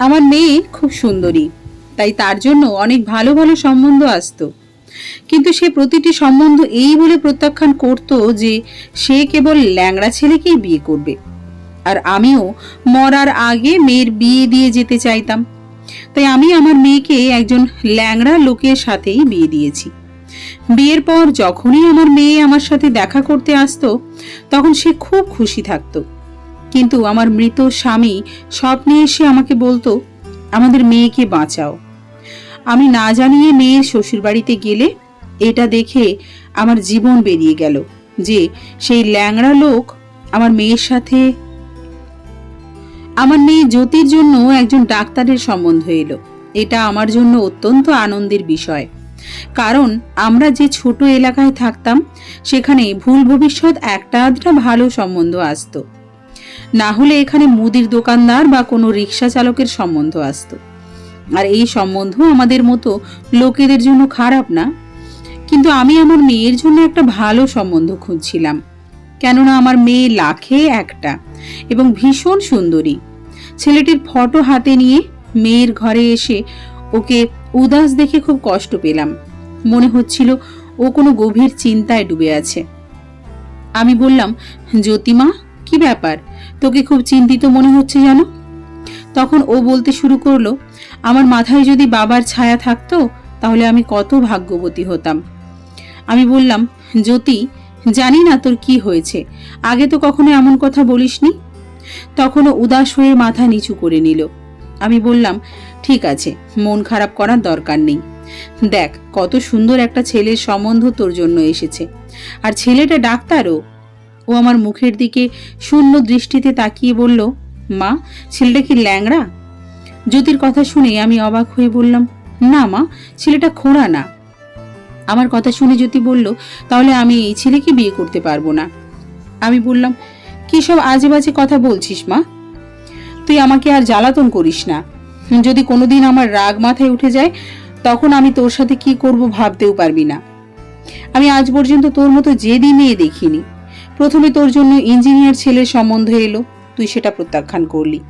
আমার মেয়ে খুব সুন্দরী, তাই তার জন্য অনেক ভালো ভালো সম্বন্ধ আসতো। কিন্তু সে প্রতিটি সম্বন্ধ এই বলে প্রত্যাখ্যান করত যে সে কেবল ল্যাংড়া ছেলেকেই বিয়ে করবে। আর আমিও মরার আগে মেয়ের বিয়ে দিয়ে যেতে চাইতাম। তাই আমি আমার মেয়েকে একজন ল্যাংড়া লোকের সাথেই বিয়ে দিয়েছি। বিয়ের পর যখনই আমার মেয়ে আমার সাথে দেখা করতে আসতো, তখন সে খুব খুশি থাকতো। কিন্তু আমার মৃত স্বামী স্বপ্নে এসে আমাকে বলতো, আমাদের মেয়েকে বাঁচাও। আমি না জানিয়ে মেয়ের শ্বশুরবাড়িতে গেলে এটা দেখে আমার জীবন বেরিয়ে গেল যে সেই ল্যাংড়া লোক আমার মেয়ের সাথে আমার মেয়ে জ্যোতির জন্য একজন ডাক্তারের সম্বন্ধ এলো। এটা আমার জন্য অত্যন্ত আনন্দের বিষয়। কারণ আমরা যে ছোট এলাকায় থাকতাম, সেখানে ভুল ভবিষ্যৎ একটা আধটা ভালো সম্বন্ধ আসতো। না হলে এখানে মুদির দোকানদার বা কোনো রিক্সা চালকের সম্বন্ধ আসতো। আর এই সম্বন্ধ আমাদের মতো লোকেদের জন্য খারাপ না। কিন্তু আমি আমার মেয়ের জন্য একটা ভালো সম্বন্ধ খুঁজছিলাম। কেননা আমার মেয়ে লাখে একটা এবং ভীষণ সুন্দরী। ছেলেটির ফটো হাতে নিয়ে মেয়ের ঘরে এসে ওকে উদাস দেখে খুব কষ্ট পেলাম। মনে হচ্ছিল ও কোনো গভীর চিন্তায় ডুবে আছে। আমি বললাম, জ্যোতিমা, কি ব্যাপার? তোকে খুব চিন্তিত মনে হচ্ছে জানো? তখন ও বলতে শুরু করল, আমার মাথায় যদি বাবার ছায়া থাকতো, তাহলে আমি কত ভাগ্যবতী হতাম। আমি বললাম, জ্যোতি, জানি না তোর কি হয়েছে। আগে তো কখনো এমন কথা বলিসনি? তখনও উদাস হয়ে মাথা নিচু করে নিল। আমি বললাম, ঠিক আছে, মন খারাপ করার দরকার নেই। দেখ, কত সুন্দর একটা ছেলের সম্বন্ধ তোর জন্য এসেছে। আর ছেলেটা ডাক্তারও। ও আমার মুখের দিকে শূন্য দৃষ্টিতে তাকিয়ে বলল, মা, ছেলেটা কি ল্যাংড়া? জ্যোতির কথা শুনে আমি অবাক হয়ে বললাম, না মা, ছেলেটা খোঁড়া না। আমার কথা শুনে জ্যোতি বলল, তাহলে আমি এই ছেলেকে বিয়ে করতে পারব না। আমি বললাম, কি সব আজে বাজে কথা বলছিস মা? তুই আমাকে আর জ্বালাতন করিস না। যদি কোনোদিন আমার রাগ মাথায় উঠে যায়, তখন আমি তোর সাথে কি করব ভাবতেও পারবি না। আমি আজ পর্যন্ত তোর মতো জেদি মেয়ে দেখিনি। প্রথমে তোর জন্য ইঞ্জিনিয়ার ছেলের সম্বন্ধ এলো। তুই সেটা প্রত্যাখ্যান করলি।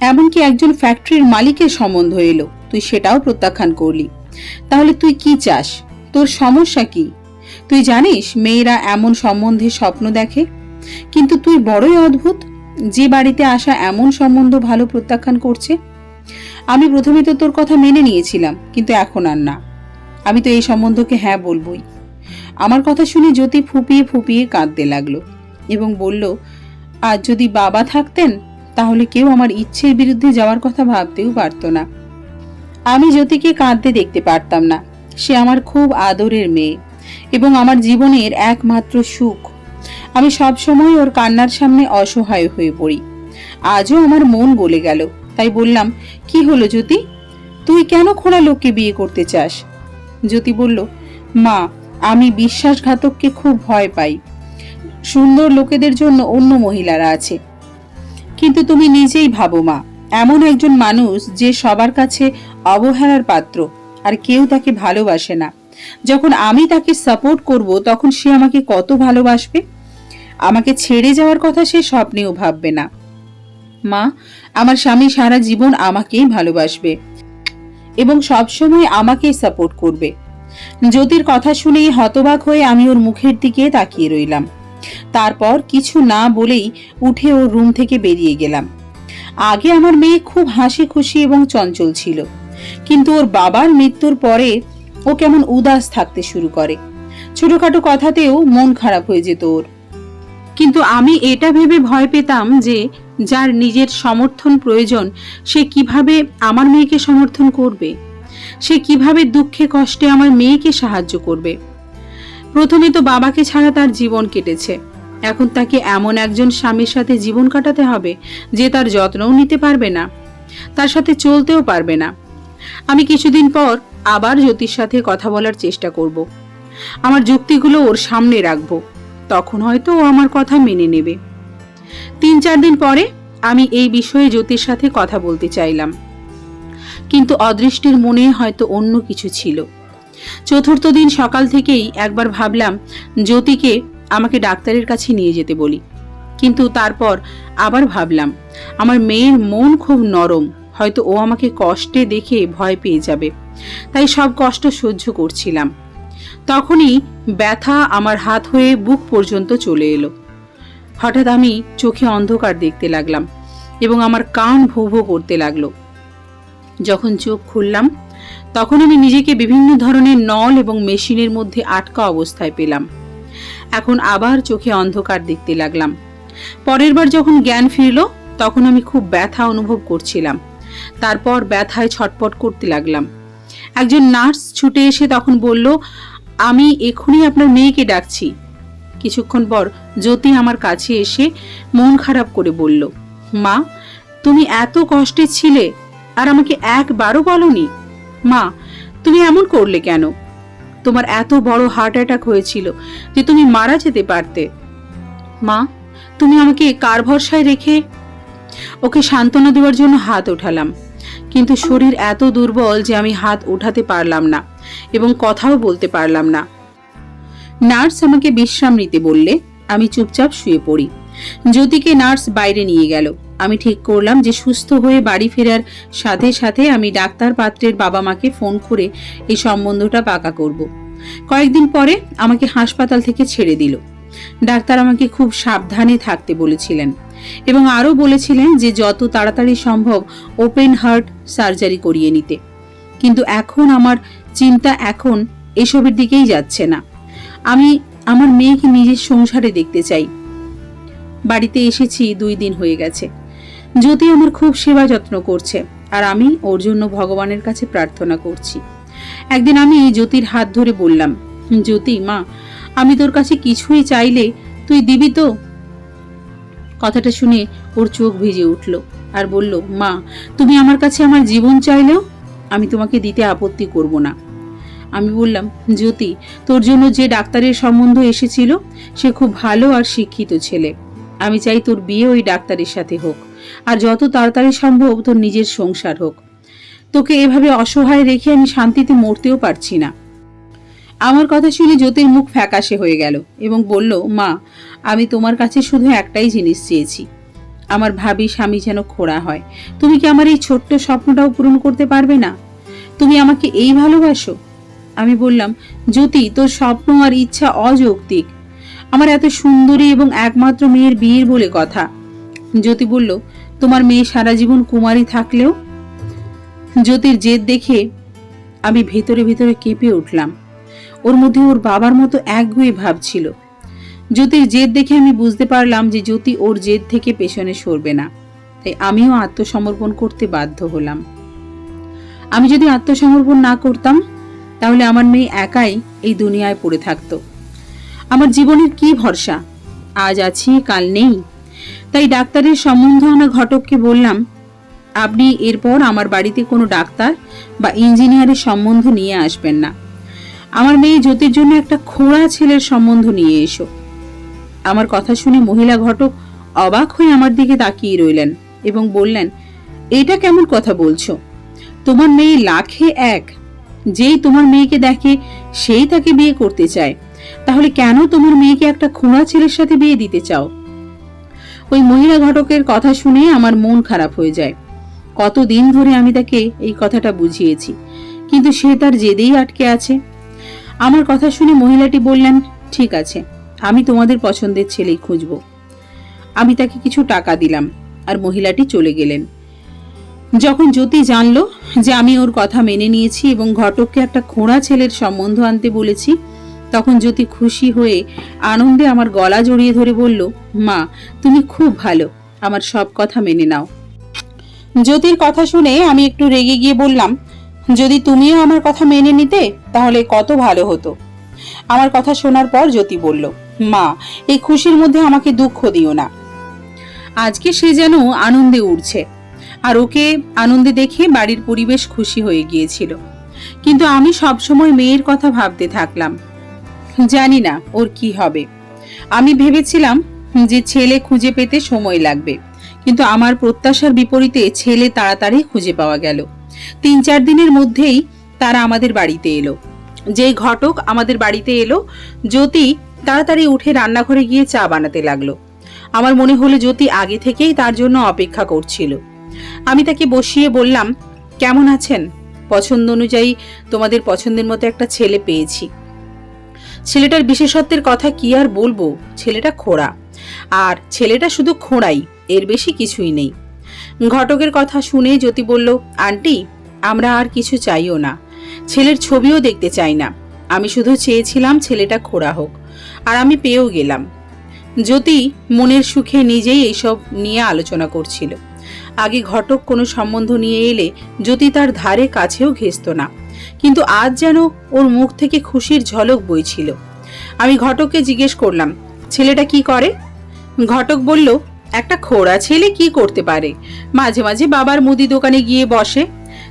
এমনকি একজন ফ্যাক্টরির মালিকের সম্বন্ধ এলো। তুই সেটাও প্রত্যাখ্যান করলি। তাহলে তুই কি চাস? তোর সমস্যা কি? তুই জানিস, মেয়েরা এমন সম্বন্ধে স্বপ্ন দেখে? কিন্তু তুই বড়ই অদ্ভুত। যে বাড়িতে আসা এমন সম্বন্ধ ভালো প্রত্যাখ্যান করছে? আমি প্রথমে তো তোর কথা মেনে নিয়েছিলাম, কিন্তু এখন আর না। আমি তো এই সম্বন্ধকে হ্যাঁ বলবই। আমার কথা শুনে জ্যোতি ফুপিয়ে ফুপিয়ে কাঁদতে লাগল এবং বলল আর যদি বাবা থাকতেন, তাহলে কেউ আমার ইচ্ছের বিরুদ্ধে যাওয়ার কথা ভাবতেও পারতো না। আমি জ্যোতিকে কাঁদতে দেখতে পারতাম না। সে আমার খুব আদরের মেয়ে এবং আমার জীবনের একমাত্র সুখ। আমি সবসময় ওর কান্নার সামনে অসহায় হয়ে পড়ি। আজও আমার মন গলে গেল। তাই বললাম, কি হলো জ্যোতি? তুই কেন খোড়া লোককে বিয়ে করতে চাস? জ্যোতি বলল, মা আমি বিশ্বাসঘাতককে খুব ভয় পাই। সুন্দর লোকেদের জন্য অন্য মহিলারা আছে। কিন্তু তুমি নিজেই ভাবো মা, এমন একজন মানুষ যে সবার কাছে অবহেলার পাত্র আর কেউ তাকে ভালোবাসে না। যখন আমি তাকে সাপোর্ট করব, তখন সে আমাকে কত ভালোবাসবে? আমাকে ছেড়ে যাওয়ার কথা সে স্বপ্নেও ভাববে না। মা, আমার স্বামী সারা জীবন আমাকেই ভালোবাসবে এবং সবসময় আমাকেই সাপোর্ট করবে। জ্যোতির কথা শুনেই হতবাক হয়ে আমি ওর মুখের দিকে তাকিয়ে রইলাম। তারপর কিছু না বলেই উঠে ওর রুম থেকে বেরিয়ে গেলাম। আগে আমার মেয়ে খুব হাসি খুশি এবং চঞ্চল ছিল, কিন্তু ওর বাবার মৃত্যুর পরে ও কেমন উদাস থাকতে শুরু করে। ছোটখাটো কথাতেও মন খারাপ হয়ে যেত ওর। কিন্তু আমি এটা ভেবে ভয় পেতাম যে যার নিজের সমর্থন প্রয়োজন, সে কীভাবে আমার মেয়েকে সমর্থন করবে? সে কীভাবে দুঃখে কষ্টে আমার মেয়েকে সাহায্য করবে? প্রথমে তো বাবাকে ছাড়া তার জীবন কেটেছে। এখন তাকে এমন একজন স্বামীর সাথে জীবন কাটাতে হবে যে তার যত্নও নিতে পারবে না, তার সাথে চলতেও পারবে না। আমি কিছুদিন পর আবার জ্যোতির সাথে কথা বলার চেষ্টা করব। আমার যুক্তিগুলো ওর সামনে রাখব। তখন হয়তো ও আমার কথা মেনে নেবে। তিন চার দিন পরে আমি এই বিষয়ে জ্যোতির সাথে কথা বলতে চাইলাম। কিন্তু অদৃষ্টের মনে হয়তো অন্য কিছু ছিল। চতুর্থ দিন সকাল থেকেই একবার ভাবলাম, জ্যোতিকে আমাকে ডাক্তারের কাছে নিয়ে যেতে বলি। কিন্তু তারপর আবার ভাবলাম, আমার মেয়ের মন খুব নরম, হয়তো ও আমাকে কষ্টে দেখে ভয় পেয়ে যাবে। তাই সব কষ্ট সহ্য করছিলাম। তখনই ব্যথা আমার হাত হয়ে বুক পর্যন্ত চলে এলো। হঠাৎ আমি চোখে অন্ধকার দেখতে লাগলাম এবং আমার কান ভো করতে লাগল। যখন চোখ খুললাম, তখন আমি নিজেকে বিভিন্ন ধরনের নল এবং মেশিনের মধ্যে আটকা অবস্থায় পেলাম। এখন আবার চোখে অন্ধকার দেখতে লাগলাম। পরের বার যখন জ্ঞান ফিরল, তখন আমি খুব ব্যথা অনুভব করছিলাম। তারপর ব্যথায় ছটপট করতে লাগলাম। একজন নার্স ছুটে এসে তখন বলল, আমি এখনই আপনার মেয়েকে ডাকছি। কিছুক্ষণ পর জ্যোতি আমার কাছে এসে মন খারাপ করে বলল, মা, তুমি এত কষ্টে ছিলে আর আমাকে একবারও বলনি? মা, তুমি এমন করলে কেন? তোমার এত বড় হার্ট অ্যাটাক হয়েছিল যে তুমি মারা যেতে পারতে। মা, তুমি আমাকে কার ভরসায় রেখে ওকে সান্ত্বনা দেওয়ার জন্য হাত ওঠালাম। কিন্তু শরীর এত দুর্বল যে আমি হাত ওঠাতে পারলাম না এবং কথাও বলতে পারলাম না। নার্স আমাকে বিশ্রাম নিতে বললে, আমি চুপচাপ শুয়ে পড়ি। জ্যোতিকে নার্স বাইরে নিয়ে গেল। আমি ঠিক করলাম যে সুস্থ হয়ে বাড়ি ফেরার সাথে সাথে আমি ডাক্তার পাত্রের বাবা মাকে ফোন করে এই সম্বন্ধটা পাকা করব। কয়েকদিন পরে আমাকে হাসপাতাল থেকে ছেড়ে দিল। ডাক্তার আমাকে খুব সাবধানে থাকতে বলেছিলেন এবং আরও বলেছিলেন যে যত তাড়াতাড়ি সম্ভব ওপেন হার্ট সার্জারি করিয়ে নিতে। কিন্তু এখন আমার চিন্তা এখন এসবের দিকেই যাচ্ছে না। আমি আমার মেয়েকে নিজের সংসারে দেখতে চাই। বাড়িতে এসেছি দুই দিন হয়ে গেছে। জ্যোতি আমার খুব সেবা যত্ন করছে, আর আমি ওর জন্য ভগবানের কাছে প্রার্থনা করছি। একদিন আমি জ্যোতির হাত ধরে বললাম, জ্যোতি, মা, আমি তোর কাছে কিছুই চাইলে তুই দিবি তো? কথাটা শুনে ওর চোখ ভিজে উঠল আর বলল, মা, তুমি আমার কাছে আমার জীবন চাইলেও আমি তোমাকে দিতে আপত্তি করব না। আমি বললাম, জ্যোতি, তোর জন্য যে ডাক্তারের সম্বন্ধ এসেছিল, সে খুব ভালো আর শিক্ষিত ছেলে। আমি চাই তোর বিয়ে ওই ডাক্তারের সাথে হোক। আর যত তাড়াতাড়ি সম্ভব তোর নিজের সংসার হোক। তোকে এভাবে অসহায় রেখে আমি শান্তিতে মরতেও পারছি না। আমার কথা শুনে জ্যোতির মুখ ফ্যাকাশে হয়ে গেল এবং বলল, মা, আমি তোমার কাছে শুধু একটাই জিনিস চেয়েছি। আমার ভাবি স্বামী যেন খোড়া হয়। তুমি কি আমার এই ছোট্ট স্বপ্নটাও পূরণ করতে পারবে না? তুমি আমাকে এই ভালোবাসো? আমি বললাম, জ্যোতি, তোর স্বপ্ন আর ইচ্ছা অযৌক্তিক। আমার এত সুন্দরী এবং একমাত্র মেয়ের বিয়ের বলে কথা। জ্যোতি বলল তোমার মেয়ে সারা জীবন কুমারী থাকলেও জ্যোতির জেদ দেখে আমি ভেতরে ভেতরে কেঁপে উঠলাম। ওর মধ্যে ওর বাবার মতো একগুয়ে ভাব ছিল। জ্যোতির জেদ দেখে আমি বুঝতে পারলাম যে জ্যোতি ওর জেদ থেকে পেছনে সরবে না। তাই আমিও আত্মসমর্পণ করতে বাধ্য হলাম। আমি যদি আত্মসমর্পণ না করতাম, তাহলে আমার মেয়ে একাই এই দুনিয়ায় পড়ে থাকতো। আমার জীবনের কি ভরসা? আজ আছি, কাল নেই। তাই ডাক্তারের সম্বন্ধ আনা ঘটককে বললাম, আপনি এরপর আমার বাড়িতে কোনো ডাক্তার বা ইঞ্জিনিয়ারের সম্বন্ধ নিয়ে আসবেন না। আমার মেয়ে জ্যোতির জন্য একটা খোড়া ছেলের সম্বন্ধ নিয়ে এসো। আমার কথা শুনে মহিলা ঘটক অবাক হয়ে আমার দিকে তাকিয়ে রইলেন এবং বললেন, এটা কেমন কথা বলছো? তোমার মেয়ে লাখে এক। যেই তোমার মেয়েকে দেখে সেই তাকে বিয়ে করতে চায়। তাহলে কেন তোমার মেয়েকে একটা খোঁড়া ছেলের সাথে বিয়ে দিতে চাও? ওই মহিলা ঘটকের কথা শুনে আমার মন খারাপ হয়ে যায়। কতদিন ধরে আমি তাকে এই কথাটা বুঝিয়েছি, কিন্তু সে তার জেদেই আটকে আছে। আমার কথা শুনে মহিলাটি বললেন, ঠিক আছে, আমি তোমাদের পছন্দের ছেলেই খুঁজব। আমি তাকে কিছু টাকা দিলাম আর মহিলাটি চলে গেলেন। যখন জ্যোতি জানলো যে আমি ওর কথা মেনে নিয়েছি এবং ঘটককে একটা খোঁড়া ছেলের সম্বন্ধ আনতে বলেছি তখন জ্যোতি খুশি হয়ে আনন্দে আমার গলা জড়িয়ে ধরে বলল, মা, তুমি খুব ভালো। আমার সব কথা মেনে নাও। জ্যোতির কথা শুনে আমি একটু রেগে গিয়ে বললাম, যদি তুমিও আমার কথা মেনে নিতে, তাহলে কত ভালো হতো। আমার কথা শোনার পর জ্যোতি বলল, মা, এই খুশির মধ্যে আমাকে দুঃখ দিও না। আজকে সে যেন আনন্দে উঠছে আর ওকে আনন্দে দেখে বাড়ির পরিবেশ খুশি হয়ে গিয়েছিল। কিন্তু আমি সবসময় মেয়ের কথা ভাবতে থাকলাম। জানি না ওর কি হবে। আমি ভেবেছিলাম যে ছেলে খুঁজে পেতে সময় লাগবে, কিন্তু আমার প্রত্যাশার বিপরীতে ছেলে তাড়াতাড়ি খুঁজে পাওয়া গেল। তিন চার দিনের মধ্যেই তারা আমাদের বাড়িতে এলো। যেই ঘটক আমাদের বাড়িতে এলো, জ্যোতি তাড়াতাড়ি উঠে রান্নাঘরে গিয়ে চা বানাতে লাগল। আমার মনে হলো জ্যোতি আগে থেকেই তার জন্য অপেক্ষা করছিল। আমি তাকে বসিয়ে বললাম, কেমন আছেন? পছন্দ অনুযায়ী তোমাদের পছন্দের মতো একটা ছেলে পেয়েছি। ছেলেটার বিশেষত্বের কথা কি আর বলব? ছেলেটা খোড়া। আর ছেলেটা শুধু খোঁড়াই, এর বেশি কিছুই নেই। ঘটকের কথা শুনে জ্যোতি বলল, আন্টি, আমরা আর কিছু চাইও না। ছেলের ছবিও দেখতে চাই না। আমি শুধু চেয়েছিলাম ছেলেটা খোড়া হোক, আর আমি পেয়েও গেলাম। জ্যোতি মনের সুখে নিজেই এইসব নিয়ে আলোচনা করছিল। আগে ঘটক কোনো সম্বন্ধ নিয়ে এলে জ্যোতি তার ধারে কাছেও ঘেসত না। কিন্তু আজ যেন ওর মুখ থেকে খুশির ঝলক বইছিল। আমি ঘটককে জিজ্ঞেস করলাম, ছেলেটা কি করে? ঘটক বলল, একটা খোড়া ছেলে কি করতে পারে? মাঝে মাঝে বাবার মুদি দোকানে গিয়ে বসে।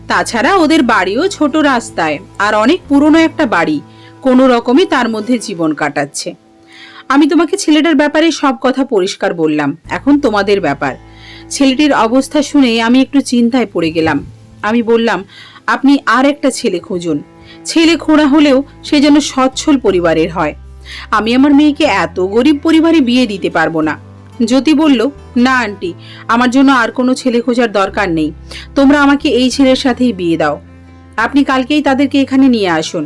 তাছাড়া ওদের বাড়িও ছোট রাস্তায়, আর অনেক পুরনো একটা বাড়ি। কোনো রকমই তার মধ্যে জীবন কাটাচ্ছে। আমি তোমাকে ছেলেটার ব্যাপারে সব কথা পরিষ্কার বললাম। এখন তোমাদের ব্যাপার। ছেলেটির অবস্থা শুনে আমি একটু চিন্তায় পড়ে গেলাম। আমি বললাম আপনি আর একটা ছেলে খুঁজুন। ছেলে খোঁড়া হলেও সে যেন সচ্ছল পরিবারের হয়। আমি আমার মেয়েকে এত গরিব পরিবারে বিয়ে দিতে পারব না। জ্যোতি বলল, না, আন্টি, আমার জন্য আর কোনো ছেলে খোঁজার দরকার নেই। তোমরা আমাকে এই ছেলের সাথেই বিয়ে দাও। আপনি কালকেই তাদেরকে এখানে নিয়ে আসুন।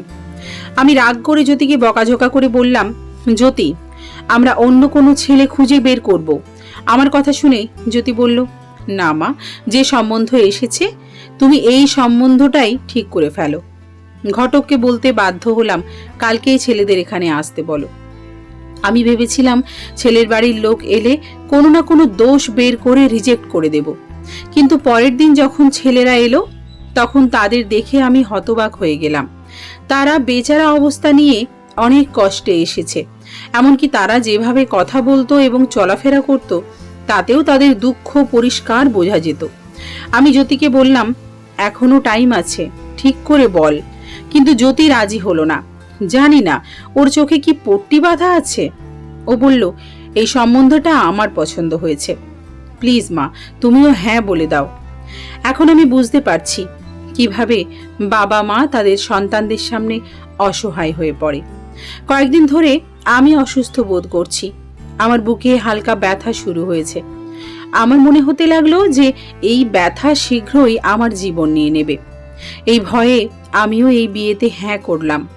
আমি রাগ করে জ্যোতিকে বকাঝোকা করে বললাম, জ্যোতি, আমরা অন্য কোনো ছেলে খুঁজে বের করব। আমার কথা শুনে জ্যোতি বলল, না মা, যে সম্বন্ধ এসেছে তুমি এই সম্বন্ধটাই ঠিক করে ফেলো। ঘটককে বলতে বাধ্য হলাম, কালকেই ছেলেদের এখানে আসতে বলো। আমি ভেবেছিলাম ছেলের বাড়ির লোক এলে কোনো না কোনো দোষ বের করে রিজেক্ট করে দেব। কিন্তু পরের দিন যখন ছেলেরা এলো, তখন তাদের দেখে আমি হতবাক হয়ে গেলাম। তারা বেচারা অবস্থা নিয়ে অনেক কষ্টে এসেছে। এমনকি তারা যেভাবে কথা বলতো এবং চলাফেরা করত, তাতেও তাদের দুঃখ পরিষ্কার বোঝা যেত। আমি জ্যোতিকে বললাম এখনও টাইম আছে, ঠিক করে বল। কিন্তু জ্যোতি রাজি হলো না। জানি না, ওর চোখে কি পট্টি বাঁধা আছে? ও বলল, এই সম্বন্ধটা আমার পছন্দ হয়েছে। প্লিজ মা, তুমিও হ্যাঁ বলে দাও। এখন আমি বুঝতে পারছি কীভাবে বাবা মা তাদের সন্তানদের সামনে অসহায় হয়ে পড়ে। কয়েকদিন ধরে আমি অসুস্থ বোধ করছি। আমার বুকে হালকা ব্যথা শুরু হয়েছে। আমার মনে হতে লাগল যে এই ব্যথা শীঘ্রই আমার জীবন নিয়ে নেবে। এই ভয়ে আমিও এই বিয়েতে হ্যাঁ করলাম।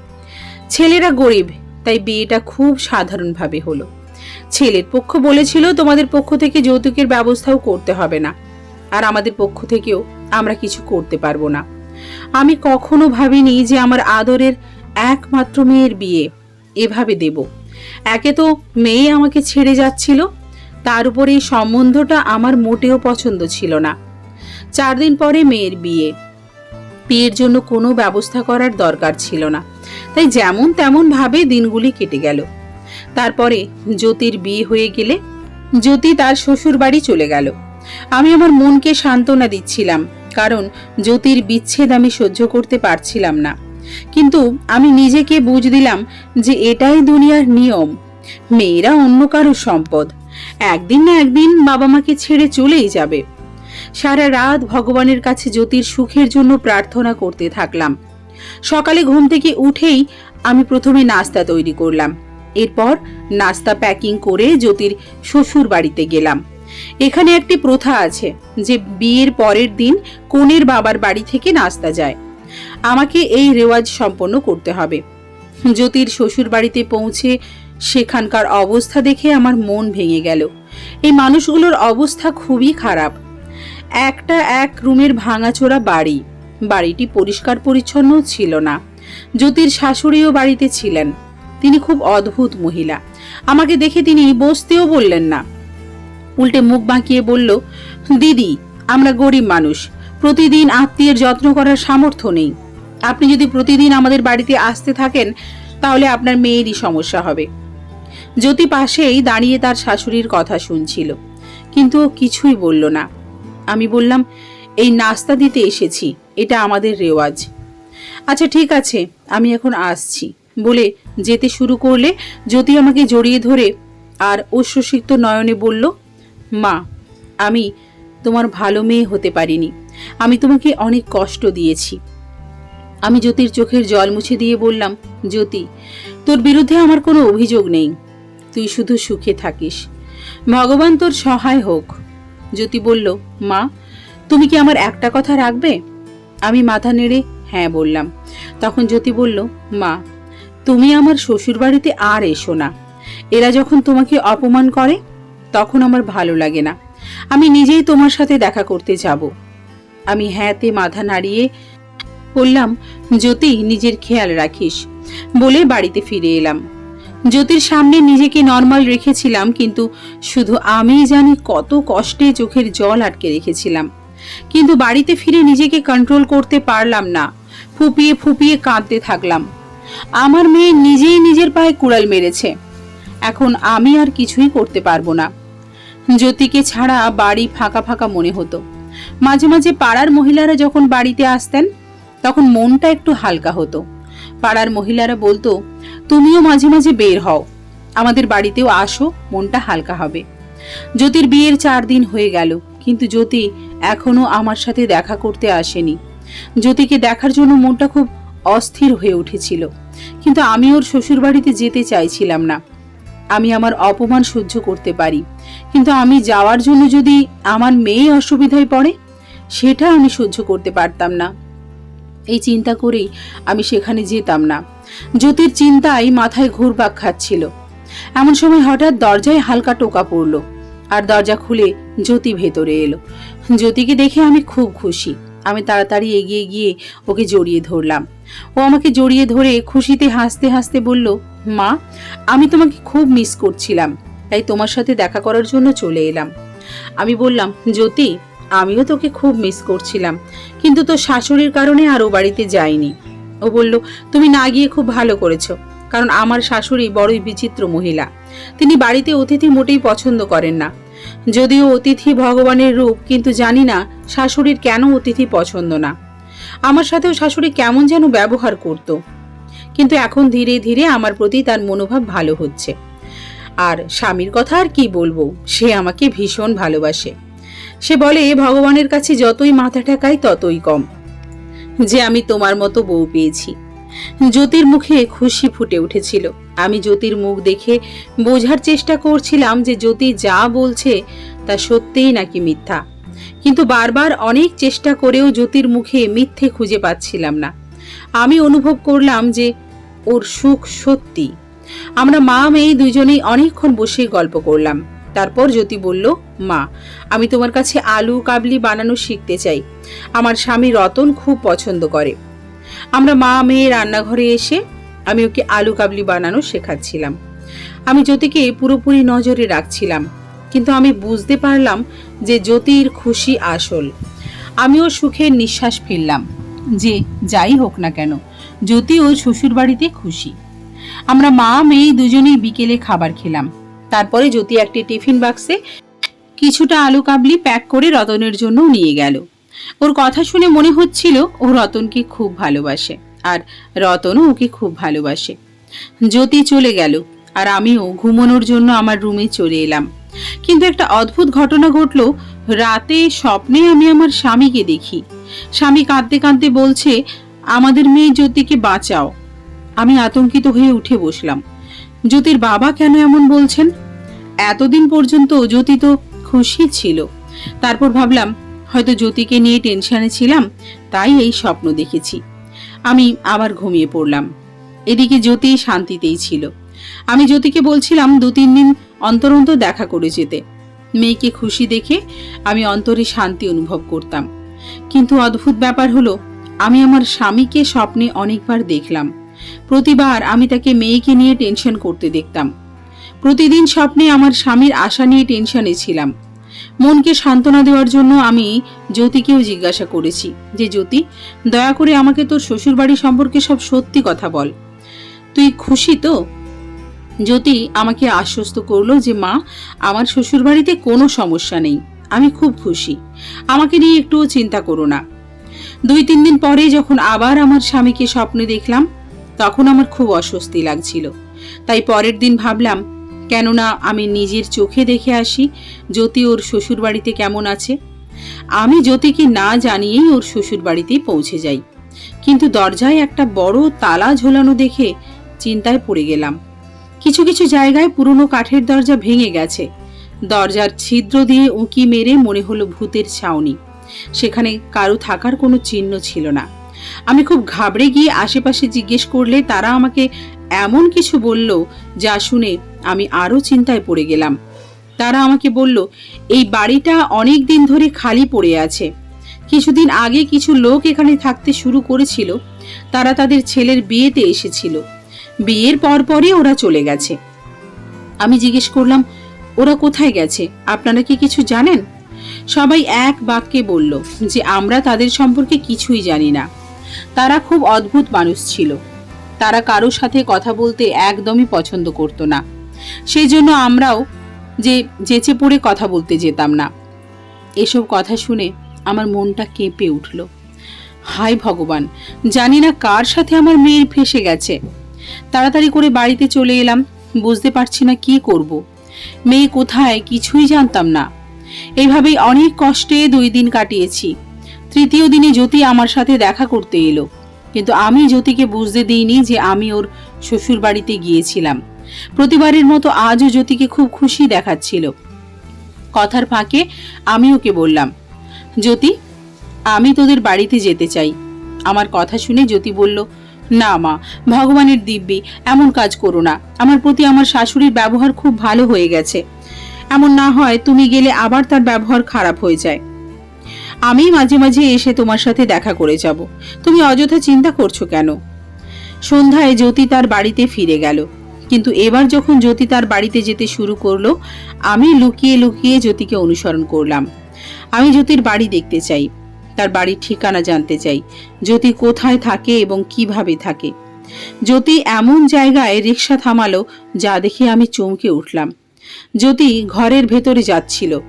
ছেলেরা গরিব, তাই বিয়েটা খুব সাধারণভাবে হলো। ছেলের পক্ষ বলেছিল, তোমাদের পক্ষ থেকে যৌতুকের ব্যবস্থাও করতে হবে না। আর আমাদের পক্ষ থেকেও আমরা কিছু করতে পারব না। আমি কখনো ভাবিনি যে আমার আদরের একমাত্র মেয়ের বিয়ে এভাবে দেব। একে তো মেয়ে আমাকে ছেড়ে যাচ্ছিল তার উপর এই সম্বন্ধটা আমার মোটেও পছন্দ ছিল না। চার দিন পরে মেয়ের বিয়ে। বিয়ের জন্য কোনো ব্যবস্থা করার দরকার ছিল না। তাই যেমন তেমন ভাবে দিনগুলি কেটে গেল। তারপরে জ্যোতির বিয়ে হয়ে গেলে জ্যোতি তার শ্বশুর বাড়ি চলে গেল। আমি আমার মনকে সান্ত্বনা দিচ্ছিলাম, কারণ জ্যোতির বিচ্ছেদ আমি সহ্য করতে পারছিলাম না। কিন্তু আমি নিজেকে বুঝ দিলাম যে এটাই দুনিয়ার নিয়ম। মেয়েরা অন্য কারও সম্পদ। একদিন না একদিন বাবা মাকে ছেড়ে চলেই যাবে। সারা রাত ভগবানের কাছে জ্যোতির সুখের জন্য প্রার্থনা করতে থাকলাম। সকালে ঘুম থেকে উঠেই আমি প্রথমে নাস্তা তৈরি করলাম। এরপর নাস্তা প্যাকিং করে জ্যোতির শ্বশুর বাড়িতে গেলাম। এখানে একটি প্রথা আছে যে বিয়ের পরের দিন কনের বাবার বাড়ি থেকে নাস্তা যায়। আমাকে এই রেওয়াজ সম্পন্ন করতে হবে। জ্যোতির শ্বশুর বাড়িতে পৌঁছে সেখানকার অবস্থা দেখে আমার মন ভেঙে গেল। এই মানুষগুলোর অবস্থা খুবই খারাপ। একটা এক রুমের ভাঙাচোরা বাড়ি। বাড়িটি পরিষ্কার পরিচ্ছন্ন ছিল না। জ্যোতির শাশুড়িও বাড়িতে ছিলেন। তিনি খুব অদ্ভুত মহিলা। আমাকে দেখে তিনি বসতেও বললেন না। উল্টে মুখ বাঁকিয়ে বলল, দিদি, আমরা গরিব মানুষ। প্রতিদিন আত্মীয়ের যত্ন করার সামর্থ্য নেই। আপনি যদি প্রতিদিন আমাদের বাড়িতে আসতে থাকেন, তাহলে আপনার মেয়েরই সমস্যা হবে। জ্যোতি পাশেই দাঁড়িয়ে তার শাশুড়ির কথা শুনছিল। কিন্তু ও কিছুই বলল না। আমি বললাম, এই নাস্তা দিতে এসেছি, এটা আমাদের রেওয়াজ। আচ্ছা ঠিক আছে, আমি এখন আসছি। বলে যেতে শুরু করলে জ্যোতি আমাকে জড়িয়ে ধরে আর অশ্রুসিক্ত নয়নে বলল, মা, আমি তোমার ভালো মেয়ে হতে পারিনি। আমি তোমাকে অনেক কষ্ট দিয়েছি। আমি জ্যোতির চোখের জল মুছে দিয়ে বললাম, জ্যোতি, তোর বিরুদ্ধে আমার কোনো অভিযোগ নেই। তুই শুধু সুখে থাকিস। ভগবান তোর সহায় হোক। জ্যোতি বলল, মা, তুমি কি আমার একটা কথা রাখবে? আমি মাথা নেড়ে হ্যাঁ বললাম। তখন জ্যোতি বলল, মা, তুমি আমার শ্বশুরবাড়িতে আর এসো না। এরা যখন তোমাকে অপমান করে, তখন আমার ভালো লাগে না। আমি নিজেই তোমার সাথে দেখা করতে যাব। আমি হ্যাঁতে মাথা নাড়িয়ে বললাম, জ্যোতি, নিজের খেয়াল রাখিস। বলে বাড়িতে ফিরে এলাম। জ্যোতির সামনে নিজেকে নর্মাল রেখেছিলাম, কিন্তু শুধু আমিই জানি কত কষ্টে চোখের জল আটকে রেখেছিলাম। কিন্তু বাড়িতে ফিরে নিজেকে কন্ট্রোল করতে পারলাম না। ফুপিয়ে ফুপিয়ে কাঁদতে থাকলাম। আমার মেয়ে নিজেই নিজের পায়ে কুড়াল মেরেছে। এখন আমি আর কিছুই করতে পারব না। জ্যোতিকে ছাড়া বাড়ি ফাঁকা ফাঁকা মনে হতো। মাঝে মাঝে পাড়ার মহিলারা যখন বাড়িতে আসতেন, তখন মনটা একটু হালকা হতো। পাড়ার মহিলারা বলতো, তুমিও মাঝে মাঝে বের হও। আমাদের বাড়িতেও আসো, মনটা হালকা হবে। জ্যোতির বিয়ের চার দিন হয়ে গেল, কিন্তু জ্যোতি এখনও আমার সাথে দেখা করতে আসেনি। জ্যোতিকে দেখার জন্য মনটা খুব অস্থির হয়ে উঠেছিল, কিন্তু আমি ওর শ্বশুর বাড়িতে যেতে চাইছিলাম না। আমি আমার অপমান সহ্য করতে পারি, কিন্তু আমি যাওয়ার জন্য যদি আমার মেয়ে অসুবিধায় পড়ে, সেটা আমি সহ্য করতে পারতাম না। এই চিন্তা করেই আমি সেখানে যেতাম না। জ্যোতির চিন্তায় মাথায় ঘুরপাক খাচ্ছিল। এমন সময় হঠাৎ দরজায় হালকা টোকা পড়ল আর দরজা খুলে জ্যোতি ভেতরে এলো। জ্যোতিকে দেখে আমি খুব খুশি। আমি তাড়াতাড়ি এগিয়ে গিয়ে ওকে জড়িয়ে ধরলাম। ও আমাকে জড়িয়ে ধরে খুশিতে হাসতে হাসতে বলল, মা, আমি তোমাকে খুব মিস করছিলাম। তাই তোমার সাথে দেখা করার জন্য চলে এলাম। আমি বললাম, জ্যোতি আমিও তোকে খুব মিস করছিলাম। কিন্তু তোর শাশুড়ির কারণে আর ও বাড়িতে যাইনি ও বলল, তুমি না গিয়ে খুব ভালো করেছ, কারণ আমার শাশুড়ি বড়ই বিচিত্র মহিলা। তিনি বাড়িতে অতিথি মোটেই পছন্দ করেন না। যদিও অতিথি ভগবানের রূপ, কিন্তু জানি না শাশুড়ির কেন অতিথি পছন্দ না। আমার সাথেও শাশুড়ি কেমন যেন ব্যবহার করত। কিন্তু এখন ধীরে ধীরে আমার প্রতি তার মনোভাব ভালো হচ্ছে। আর স্বামীর কথা আর কি বলব, সে আমাকে ভীষণ ভালোবাসে। সে বলে, ভগবানের কাছে যতই মাথা ঠেকাই, ততই কম। যে আমি তোমার মতো বউ পেয়েছি। জ্যোতির মুখে খুশি ফুটে উঠেছিল। আমি জ্যোতির মুখ দেখে বোঝার চেষ্টা করছিলাম যে জ্যোতি যা বলছে তা সত্যিই নাকি মিথ্যা। কিন্তু বারবার অনেক চেষ্টা করেও জ্যোতির মুখে মিথ্যে খুঁজে পাচ্ছিলাম না। আমি অনুভব করলাম যে ওর সুখ সত্যি। আমরা মা মেয়ে দুজনেই অনেকক্ষণ বসে গল্প করলাম। তারপর জ্যোতি বলল, মা, আমি তোমার কাছে আলু, কাবলি বানানো শিখতে চাই। আমার স্বামী রতন খুব পছন্দ করে। আমরা মা, মেয়ে রান্নাঘরে এসে আমি ওকে আলু, কাবলি বানানো শেখাচ্ছিলাম। আমি জ্যোতিকে পুরোপুরি নজরে রাখছিলাম, কিন্তু আমি বুঝতে পারলাম যে জ্যোতির খুশি আসল। আমিও সুখের নিঃশ্বাস ফেললাম যে যাই হোক না কেন জ্যোতি ও শ্বশুরবাড়িতে খুশি। আমরা মা, মেয়ে দুজনেই বিকেলে খাবার খেলাম। তারপরে জ্যোতি একটি টিফিন বাক্সে কিছুটা আলু কাবলি প্যাক করে রতনের জন্য নিয়ে গেল। ওর কথা শুনে মনে হচ্ছিল ও রতনকে খুব ভালোবাসে, আর রতনও ওকে খুব ভালোবাসে। জ্যোতি চলে গেল, আর আমিও ঘুমানোর জন্য আমার রুমে চলে এলাম। কিন্তু একটা অদ্ভুত ঘটনা ঘটলো, রাতে স্বপ্নে আমি আমার স্বামীকে দেখি। স্বামী কাঁদতে কাঁদতে বলছে, আমাদের মেয়ে জ্যোতিকে বাঁচাও। আমি আতঙ্কিত হয়ে উঠে বসলাম। জ্যোতির বাবা কেন এমন বলছেন? এতদিন পর্যন্ত জ্যোতি তো খুশি ছিল। তারপর ভাবলাম, হয়তো জ্যোতিকে নিয়ে টেনশনে ছিলাম, তাই এই স্বপ্ন দেখেছি। আমি আবার ঘুমিয়ে পড়লাম। এদিকে জ্যোতি শান্তিতেই ছিল। আমি জ্যোতিকে বলছিলাম দু তিন দিন অন্তর অন্তর দেখা করে যেতে। মেয়েকে খুশি দেখে আমি অন্তরে শান্তি অনুভব করতাম। কিন্তু অদ্ভুত ব্যাপার হলো, আমি আমার স্বামীকে স্বপ্নে অনেকবার দেখলাম। প্রতিবার আমি তাকে মেয়েকে নিয়ে টেনশন করতে দেখতাম। প্রতিদিন স্বপ্নে আমার স্বামীর আশা নিয়ে টেনশনে ছিলাম। মনকে সান্ত্বনা দেওয়ার জন্য আমি জ্যোতিকেও জিজ্ঞাসা করেছি যে, জ্যোতি, দয়া করে আমাকে তোর শ্বশুরবাড়ি সম্পর্কে সব সত্যি কথা বল। তুই খুশি তো? জ্যোতি আমাকে আশ্বস্ত করল যে, মা, আমার শ্বশুরবাড়িতে কোনো সমস্যা নেই। আমি খুব খুশি। আমাকে নিয়ে একটুও চিন্তা করো না। দুই তিন দিন পরে যখন আবার আমার স্বামীকে স্বপ্নে দেখলাম তখন আমার খুব অস্বস্তি লাগছিল। তাই পরের দিন ভাবলাম, কেননা আমি নিজের চোখে দেখে আসি জ্যোতি ওর শ্বশুর বাড়িতে কেমন আছে। আমি জ্যোতিকে না জানিয়েই ওর শ্বশুর বাড়িতেই পৌঁছে যাই। কিন্তু দরজায় একটা বড় তালা ঝোলানো দেখে চিন্তায় পড়ে গেলাম। কিছু কিছু জায়গায় পুরনো কাঠের দরজা ভেঙে গেছে। দরজার ছিদ্র দিয়ে উঁকি মেরে মনে হলো ভূতের ছাউনি। সেখানে কারও থাকার কোনো চিহ্ন ছিল না। আমি খুব ঘাবড়ে গিয়ে আশেপাশে জিজ্ঞেস করলে তারা আমাকে এমন কিছু বলল যা শুনে আমি আরও চিন্তায় পড়ে গেলাম। তারা আমাকে বলল, এই বাড়িটা অনেক দিন ধরে খালি পড়ে আছে। কিছুদিন আগে কিছু লোক এখানে থাকতে শুরু করেছিল। তারা তাদের ছেলের বিয়েতে এসেছিল। বিয়ের পরপরই ওরা চলে গেছে। আমি জিজ্ঞেস করলাম, ওরা কোথায় গেছে? আপনারা কি কিছু জানেন? সবাই এক বাক্যে বলল যে, আমরা তাদের সম্পর্কে কিছুই জানি না। তারা খুব অদ্ভুত মানুষ ছিল। তারা কারোর সাথে কথা বলতে একদমই পছন্দ করতো না। সেই জন্য আমরাও যে, যেচে পড়ে কথা বলতে যেতাম না। এসব কথা শুনে আমার মনটা কেঁপে উঠল। হাই ভগবান, জানি না কার সাথে আমার মেয়ের ফেসে গেছে। তাড়াতাড়ি করে বাড়িতে চলে এলাম, বুঝতে পারছি না কি করব। মেয়ে কোথায় কিছুই জানতাম না। এইভাবেই অনেক কষ্টে দুই দিন কাটিয়েছি। তৃতীয় দিনে জ্যোতি আমার সাথে দেখা করতে এলো। কিন্তু আমি জ্যোতিকে বুঝতে দিইনি যে আমি ওর শ্বশুর বাড়িতে গিয়েছিলাম। প্রতিবারের মতো আজও জ্যোতিকে খুব খুশি দেখাচ্ছিল। কথার ফাঁকে আমি ওকে বললাম, জ্যোতি, আমি তোদের বাড়িতে যেতে চাই। আমার কথা শুনে জ্যোতি বলল, না মা, ভগবানের দিব্যি, এমন কাজ করো না। আমার প্রতি আমার শাশুড়ির ব্যবহার খুব ভালো হয়ে গেছে। এমন না হয় তুমি গেলে আবার তার ব্যবহার খারাপ হয়ে যায়। আমি মাঝে মাঝে এসে তোমার সাথে দেখা করে যাব। তুমি অযথা চিন্তা করছ কেন? সন্ধ্যায় জ্যোতি তার বাড়িতে ফিরে গেল। কিন্তু এবার যখন জ্যোতি তার বাড়িতে যেতে শুরু করল, আমি লুকিয়ে লুকিয়ে জ্যোতিকে অনুসরণ করলাম। আমি জ্যোতির বাড়ি দেখতে চাই, তার বাড়ির ঠিকানা জানতে চাই, জ্যোতি কোথায় থাকে এবং কীভাবে থাকে। জ্যোতি এমন জায়গায় রিক্সা থামালো যা দেখে আমি চমকে উঠলাম। জ্যোতি ঘরের ভেতরে যাচ্ছিল।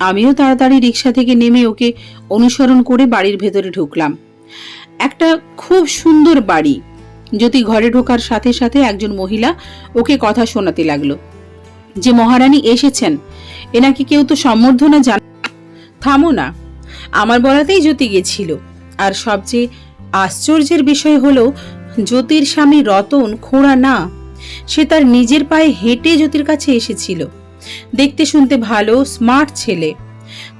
আমিও তাড়াতাড়ি রিক্সা থেকে নেমে ওকে অনুসরণ করে বাড়ির ভেতরে ঢুকলাম। একটা খুব সুন্দর বাড়ি। জ্যোতি ঘরে ঢোকার সাথে সাথে একজন মহিলা ওকে কথা শোনাতে লাগল। যে মহারানী এসেছেন, এনাকে কেউ তো সম্বর্ধনা জান থামো না। আমার বলাতেই জ্যোতি গেছিল। আর সবচেয়ে আশ্চর্যের বিষয় হলো, জ্যোতির স্বামী রতন খোঁড়া না, সে তার নিজের পায়ে হেঁটে জ্যোতির কাছে এসেছিল। দেখতে শুনতে ভালো স্মার্ট ছেলে।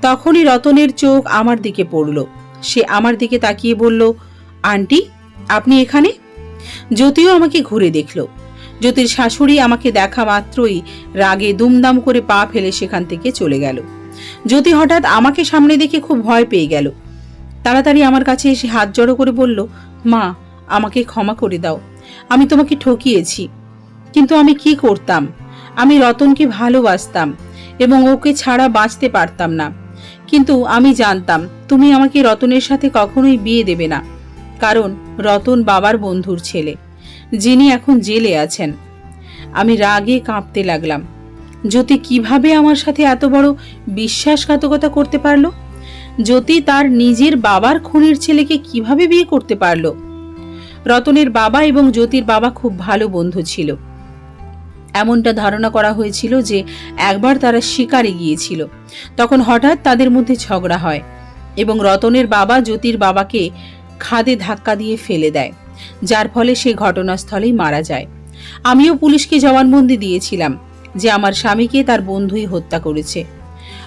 তখনই রতনের চোখ আমার দিকে পড়ল। সে আমার দিকে তাকিয়ে বলল, আন্টি, আপনি এখানে? জ্যোতিও আমাকে ঘুরে দেখল। জ্যোতির শাশুড়ি আমাকে দেখা মাত্রই রাগে দুমদাম করে পা ফেলে সেখান থেকে চলে গেল। জ্যোতি হঠাৎ আমাকে সামনে দেখে খুব ভয় পেয়ে গেল। তাড়াতাড়ি আমার কাছে এসে হাত জড়ো করে বলল, মা, আমাকে ক্ষমা করে দাও। আমি তোমাকে ঠকিয়েছি। কিন্তু আমি কি করতাম? আমি রতনকে ভালোবাসতাম এবং ওকে ছাড়া বাঁচতে পারতাম না। কিন্তু আমি জানতাম, তুমি আমাকে রতনের সাথে কখনোই বিয়ে দেবে না। কারণ রতন বাবার বন্ধুর ছেলে, যিনি এখন জেলে আছেন। আমি রাগে কাঁপতে লাগলাম। জ্যোতি কীভাবে আমার সাথে এত বড় বিশ্বাসঘাতকতা করতে পারল? জ্যোতি তার নিজের বাবার খুনির ছেলেকে কীভাবে বিয়ে করতে পারল? রতনের বাবা এবং জ্যোতির বাবা খুব ভালো বন্ধু ছিল। এমনটা ধারণা করা হয়েছিল যে একবার তারা শিকারে গিয়েছিল। তখন হঠাৎ তাদের মধ্যে ঝগড়া হয় এবং রতনের বাবা জ্যোতির বাবাকে খাদে ধাক্কা দিয়ে ফেলে দেয়, যার ফলে সে ঘটনাস্থলেই মারা যায়। আমিও পুলিশকে জবানবন্দি দিয়েছিলাম যে আমার স্বামীকে তার বন্ধুই হত্যা করেছে।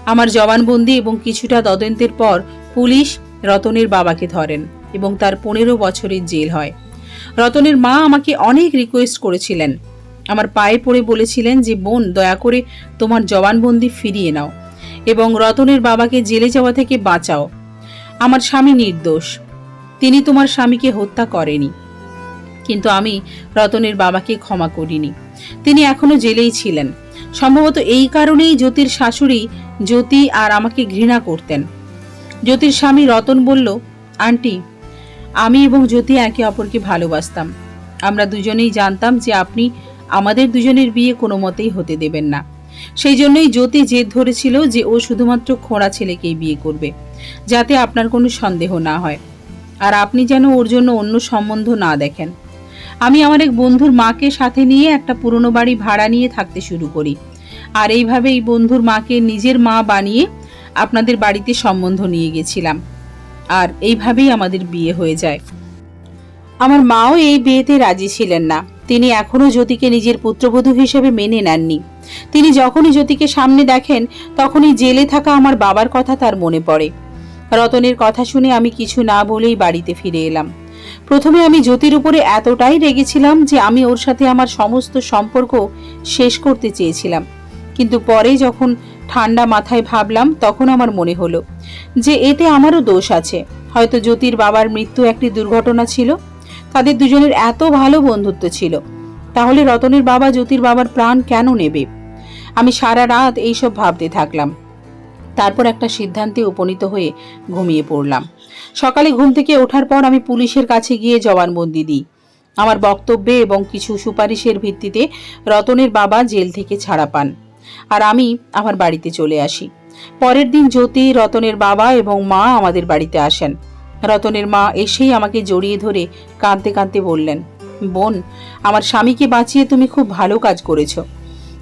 আমার জবানবন্দি এবং কিছুটা তদন্তের পর পুলিশ রতনের বাবাকে ধরেন এবং তার পনেরো বছরের জেল হয়। রতনের মা আমাকে অনেক রিকোয়েস্ট করেছিলেন আমার পায়ে পড়ে বলেছিলেন যে, বোন, দয়া করে তোমার জবানবন্দি ফিরিয়ে নাও এবং রতনের বাবাকে জেলে যাওয়া থেকে বাঁচাও। আমার স্বামী নির্দোষ। তিনি তোমার স্বামীকে হত্যা করেনি। কিন্তু আমি রতনের বাবাকে ক্ষমা করিনি। তিনি এখনও জেলেই ছিলেন। সম্ভবত এই কারণেই জ্যোতির শাশুড়ি জ্যোতি আর আমাকে ঘৃণা করতেন। জ্যোতির স্বামী রতন বলল, আন্টি, আমি এবং জ্যোতি একে অপরকে ভালোবাসতাম। আমরা দুজনেই জানতাম যে আপনি আমাদের দুজনের বিয়ে কোনো মতেই হতে দেবেন না। সেই জন্যই জ্যোতি জেদ ধরেছিল যে ও শুধুমাত্র খোঁড়া ছেলেকেই বিয়ে করবে, যাতে আপনার কোনো সন্দেহ না হয়। আর আপনি যেন ওর জন্য অন্য সম্বন্ধ না দেখেন। আমি আমার এক বন্ধুর মাকে সাথে নিয়ে একটা পুরনো বাড়ি ভাড়া নিয়ে থাকতে শুরু করি। আর এইভাবে এই বন্ধুর মাকে নিজের মা বানিয়ে আপনাদের বাড়িতে সম্বন্ধ নিয়ে গেছিলাম। আর এইভাবেই আমাদের বিয়ে হয়ে যায়। আমার মাও এই বিয়েতে রাজি ছিলেন না। তিনি এখনও জ্যোতিকে নিজের পুত্রবধূ হিসেবে মেনে নেননি। তিনি যখনই জ্যোতিকে সামনে দেখেন, তখনই জেলে থাকা আমার বাবার কথা তার মনে পড়ে। রতনের কথা শুনে আমি কিছু না বলেই বাড়িতে ফিরে এলাম। প্রথমে আমি জ্যোতির উপরে এতটাই রেগেছিলাম যে আমি ওর সাথে আমার সমস্ত সম্পর্ক শেষ করতে চেয়েছিলাম। কিন্তু পরে যখন ঠান্ডা মাথায় ভাবলাম, তখন আমার মনে হলো যে এতে আমারও দোষ আছে। হয়তো জ্যোতির বাবার মৃত্যু একটি দুর্ঘটনা ছিল তাদের দুজনের এত ভালো বন্ধুত্ব ছিল। তাহলে রতনের বাবা জ্যোতির বাবার প্রাণ কেন নেবে? আমি সারা রাত এইসব ভাবতে থাকলাম। তারপর একটা সিদ্ধান্তে উপনীত হয়ে ঘুমিয়ে পড়লাম। সকালে ঘুম থেকে ওঠার পর আমি পুলিশের কাছে গিয়ে জবানবন্দি দিই। আমার বক্তব্যে এবং কিছু সুপারিশের ভিত্তিতে রতনের বাবা জেল থেকে ছাড়া পান। আর আমি আমার বাড়িতে চলে আসি। পরের দিন জ্যোতি, রতনের বাবা এবং মা আমাদের বাড়িতে আসেন। রতনের মা এসেই আমাকে জড়িয়ে ধরে কাঁদতে কাঁদতে বললেন, বোন, আমার স্বামীকে বাঁচিয়ে তুমি খুব ভালো কাজ করেছ।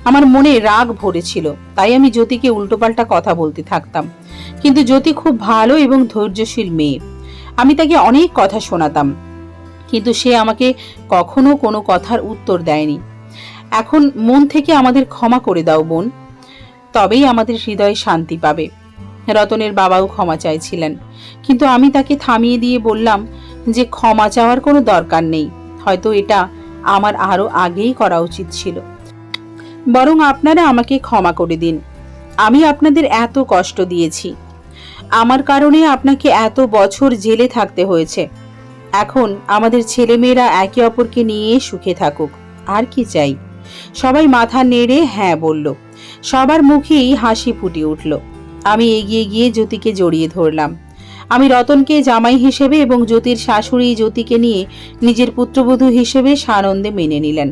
আমার মনে রাগ ভরেছিল, তাই আমি জ্যোতিকে উল্টোপাল্টা কথা বলতে থাকতাম। কিন্তু জ্যোতি খুব ভালো এবং ধৈর্যশীল মেয়ে। আমি তাকে অনেক কথা শোনাতাম, কিন্তু সে আমাকে কখনো কোনো কথার উত্তর দেয়নি। এখন মন থেকে আমাদের ক্ষমা করে দাও বোন, তবেই আমাদের হৃদয়ে শান্তি পাবে। রতনের বাবাও ক্ষমা চাইছিলেন। কিন্তু আমি তাকে থামিয়ে দিয়ে বললাম যে ক্ষমা চাওয়ার কোনো দরকার নেই, হয়তো এটা আমার আরও আগেই করা উচিত ছিল। বরং আপনারা আমাকে ক্ষমা করে দিন। আমি আপনাদের এত কষ্ট দিয়েছি। আমার কারণে আপনাকে এত বছর জেলে থাকতে হয়েছে। এখন আমাদের ছেলেমেয়েরা একে অপরকে নিয়ে সুখে থাকুক, আর কি চাই? সবাই মাথা নেড়ে হ্যাঁ বলল। সবার মুখেই হাসি ফুটে উঠল। আমি এগিয়ে গিয়ে জ্যোতিকে জড়িয়ে ধরলাম। আমি রতনকে জামাই হিসেবে এবং জ্যোতির শাশুড়ি জ্যোতিকে নিয়ে নিজের পুত্রবধূ হিসেবে সানন্দে মেনে নিলেন।